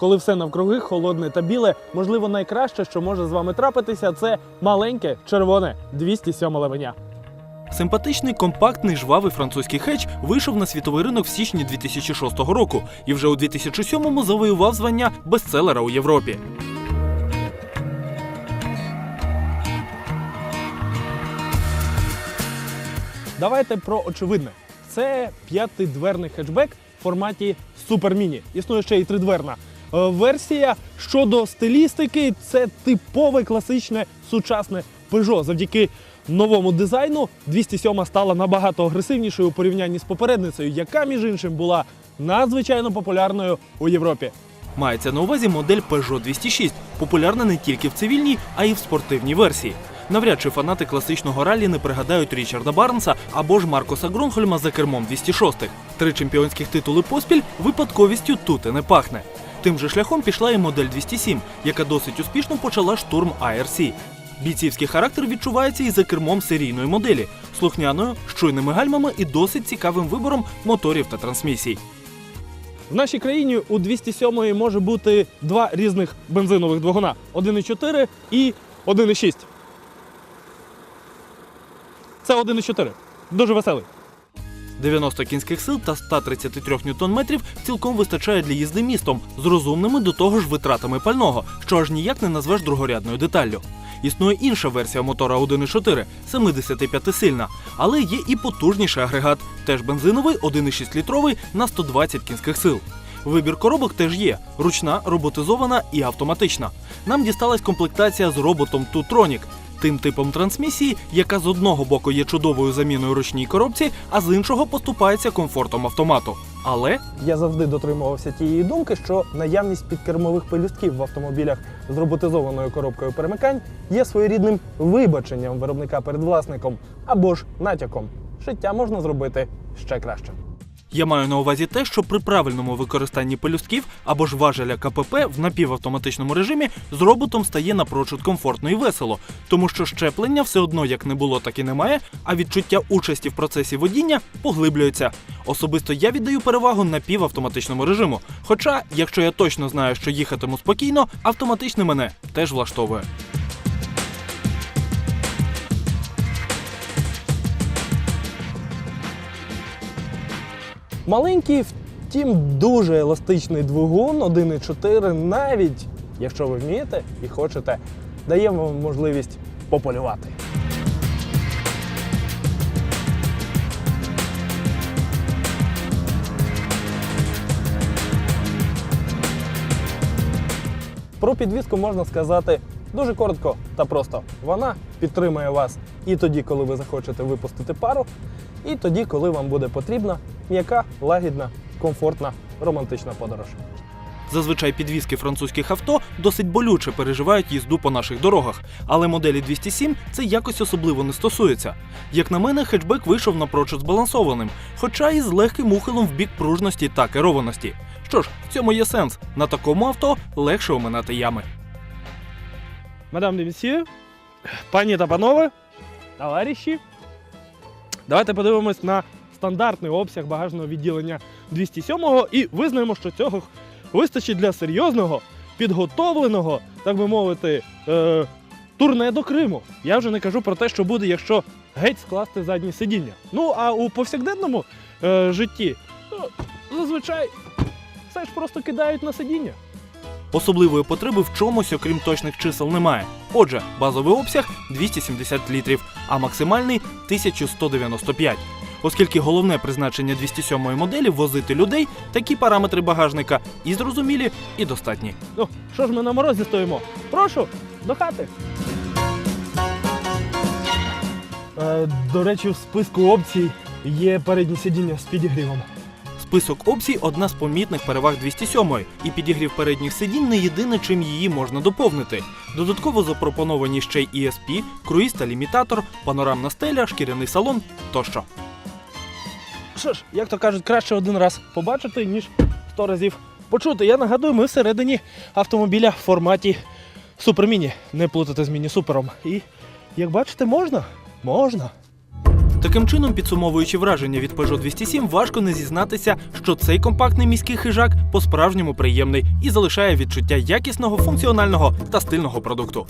коли все навкруги холодне та біле, можливо, найкраще, що може з вами трапитися, це маленьке червоне 207 левеня. Симпатичний, компактний, жвавий французький хедж вийшов на світовий ринок в січні 2006 року і вже у 2007-му завоював звання бестселера у Європі. Давайте про очевидне. Це п'ятидверний хетчбек в форматі Mini. Існує ще й тридверна версія. Щодо стилістики, це типове класичне сучасне Peugeot. Завдяки новому дизайну 207 стала набагато агресивнішою у порівнянні з попередницею, яка, між іншим, була надзвичайно популярною у Європі. Мається на увазі модель Peugeot 206, популярна не тільки в цивільній, а й в спортивній версії. Навряд чи фанати класичного раллі не пригадають Річарда Барнса або ж Маркоса Гронхольма за кермом 206-х. Три чемпіонських титули поспіль випадковістю тут і не пахне. Тим же шляхом пішла і модель 207, яка досить успішно почала штурм IRC. Бійцівський характер відчувається і за кермом серійної моделі, слухняною, з чуйними гальмами і досить цікавим вибором моторів та трансмісій. В нашій країні у 207 може бути два різних бензинових двигуна: 1,4 і 1,6. Це 1,4. Дуже веселий. 90 кінських сил та 133 ньютон-метрів цілком вистачає для їзди містом з розумними до того ж витратами пального, що аж ніяк не назвеш другорядною деталлю. Існує інша версія мотора 1.4, 75-сильна, але є і потужніший агрегат, теж бензиновий 1,6 літровий на 120 кінських сил. Вибір коробок теж є: ручна, роботизована і автоматична. Нам дісталась комплектація з роботом Тутрonic, тим типом трансмісії, яка з одного боку є чудовою заміною ручній коробці, а з іншого поступається комфортом автомату. Але Я завжди дотримувався тієї думки, що наявність підкермових пелюстків в автомобілях з роботизованою коробкою перемикань є своєрідним вибаченням виробника перед власником або ж натяком. Життя можна зробити ще краще. Я маю на увазі те, що при правильному використанні пелюстків або ж важеля КПП в напівавтоматичному режимі з роботом стає напрочуд комфортно і весело, тому що щеплення все одно як не було, так і немає, а відчуття участі в процесі водіння поглиблюється. Особисто я віддаю перевагу напівавтоматичному режиму. Хоча, якщо я точно знаю, що їхатиму спокійно, автоматичний мене теж влаштовує. Маленький, втім, дуже еластичний двигун 1.4, навіть якщо ви вмієте і хочете, дає вам можливість пополювати. Про підвізку можна сказати дуже коротко та просто. Вона підтримує вас і тоді, коли ви захочете випустити пару, і тоді, коли вам буде потрібна м'яка, лагідна, комфортна, романтична подорож. Зазвичай підвізки французьких авто досить болюче переживають їзду по наших дорогах, але моделі 207 це якось особливо не стосується. Як на мене, хетчбек вийшов напрочуд збалансованим, хоча і з легким ухилом в бік пружності та керованості. Що ж, в цьому є сенс. На такому авто легше оминати ями. Мадам де місьє, пані та панове, товариші, давайте подивимось на стандартний обсяг багажного відділення 207-го і визнаємо, що цього вистачить для серйозного, підготовленого, так би мовити, е, турне до Криму. Я вже не кажу про те, що буде, якщо геть скласти заднє сидіння. Ну а у повсякденному е, житті ну, зазвичай все ж просто кидають на сидіння. Особливої потреби в чомусь, окрім точних чисел, немає. Отже, базовий обсяг 270 літрів, а максимальний 1195. Оскільки головне призначення 207 моделі возити людей, такі параметри багажника і зрозумілі, і достатні. Ну, що ж ми на морозі стоїмо? Прошу, до хати. Е, до речі, в списку опцій є переднє сидіння з підігрівом. Список опцій одна з помітних переваг 207 і підігрів передніх сидінь не єдине, чим її можна доповнити. Додатково запропоновані ще й ESP, круїз та лімітатор, панорамна стеля, шкіряний салон тощо. Що ж, як то кажуть, краще один раз побачити, ніж сто разів почути. Я нагадую, ми всередині автомобіля в форматі суперміні. Не плутати з міні-супером. І як бачите, можна? Можна. Таким чином, підсумовуючи враження від Peugeot 207, важко не зізнатися, що цей компактний міський хижак по-справжньому приємний і залишає відчуття якісного, функціонального та стильного продукту.